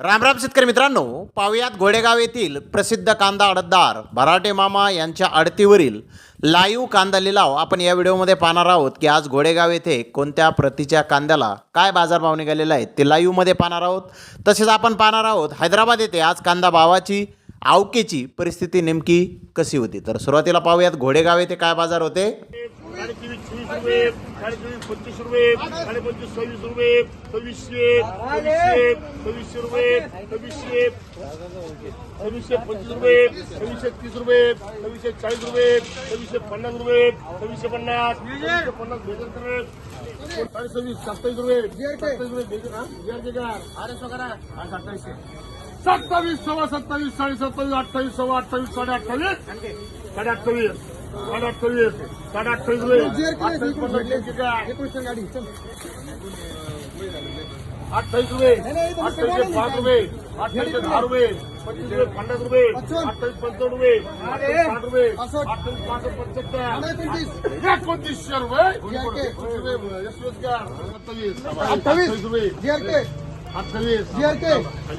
रामराम शेतकरी मित्रांनो पाहुयात घोडेगाव येथील प्रसिद्ध कांदा अडतदार भराटे मामा यांच्या आडतीवरील लाईव्ह कांदा लिलाव आपण या व्हिडिओमध्ये पाहणार आहोत की आज घोडेगाव येथे कोणत्या प्रतीच्या कांद्याला काय बाजारभाव निघालेला आहे ते लाईव्हमध्ये पाहणार आहोत. तसेच आपण पाहणार आहोत हैदराबाद येथे आज कांदा भावाची आवकेची परिस्थिती नेमकी कशी होती? तर सुरुवातीला पाहूयात घोडेगाव येथे काय बाजार होते. साडे रुपये साडे तेवीस पंचवीस रुपये साडे पंचवीस सव्वीस रुपये सव्वीसशे सव्वीसशे सव्वीसशे रुपये सव्वीसशे सव्वीसशे पंचवीस रुपये सव्वीसशे तीस रुपये सव्वीसशे चाळीस रुपये सव्वीसशे पन्नास रुपये सव्वीसशे पन्नास सव्वीसशे पन्नास भेटल तर साडे सव्वीस सत्तावीस रुपये सत्तावीस रुपये भेटल हा बिहारचे का अरे सत्तावीसशे सत्तावीस सव्वा सत्तावीस साडे सत्तावीस अठ्ठावीस सव्वा अठ्ठावीस साडे अठ्ठावीस साडे अठ्ठावीस साडे अठ्ठावीस साडे अठ्ठावीस रुपये. अठ्ठावीस? अठ्ठावीस रुपये. अठ्ठावीसशे पाच रुपये अठ्ठावीसशे दहा रुपये पंचवीस रुपये पन्नास रुपये अठ्ठावीस पंचावन्न रुपये. साठ रुपये अठ्ठावीस पाच पंच्याहत्तर एकोणतीसशे रुपये अठ्ठावीस रुपये अठ्ठावीसशे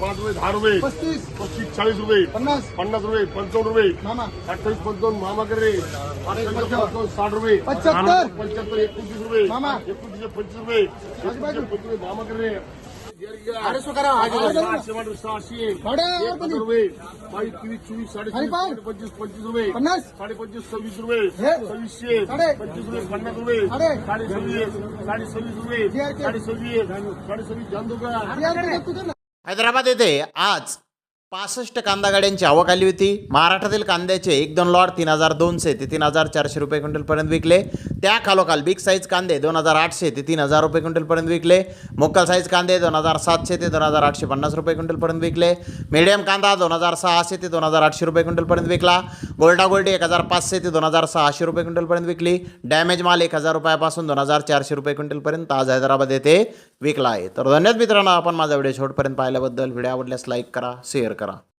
पाच रुपये दहा रुपये पस्तीस. पस्तीस चाळीस रुपये पन्नास. पन्नास रुपये पंचावन्न रुपये. मामा. अठ्ठावीस पंचावन्न मामाकडे अठ्ठावीस साठ रुपये. पंच्याहत्तर. पंच्याहत्तर एकोणतीस रुपये. एकोणतीसशे पंचवीस रुपये. पंचवीस रुपये मामाकडे अरे सहाशे बावीस तेवीस चोवीस साडे. पंचवीस पंचवीस रुपये. पन्नास. साडे पंचवीस सव्वीस रुपये. हे. सव्वीसशे. साडे. पंचवीस रुपये पन्नास रुपये. साडे. साडे सव्वीस साडे सव्वीस रुपये. साडे सव्वीस साडे सव्वीस हैदराबाद येथे आज पासष्ट कांदा गाड्यांची आवक आली होती. महाराष्ट्रातील कांद्याचे एक दोन लॉट तीन हजार दोनशे ते तीन हजार चारशे रुपये क्विंटलपर्यंत विकले. त्या खालोखाल बिग साईज कांदे दोन हजार आठशे ते तीन हजार रुपये क्विंटलपर्यंत विकले. मोकल साईज कांदे दोन हजार सातशे ते दोन हजार आठशे पन्नास रुपये क्विंटलपर्यंत विकले. मिडियम कांदा दोन हजार सहाशे ते दोन हजार आठशे रुपये क्विंटलपर्यंत विकला. गोल्डा गोल्डी एक हजार पाचशे ते दोन हजार सहाशे रुपये क्विंटलपर्यंत विकली. डॅमेज माल एक हजार रुपयापासून दोन हजार चारशे रुपये क्विंटलपर्यंत आज हैदराबाद येथे विकला आहे. तर धन्यवाद मित्रांनो आपण माझा व्हिडिओ शेवटपर्यंत पाहिल्याबद्दल. व्हिडिओ आवडल्यास लाईक करा शेअर करा. இருக்கிறான்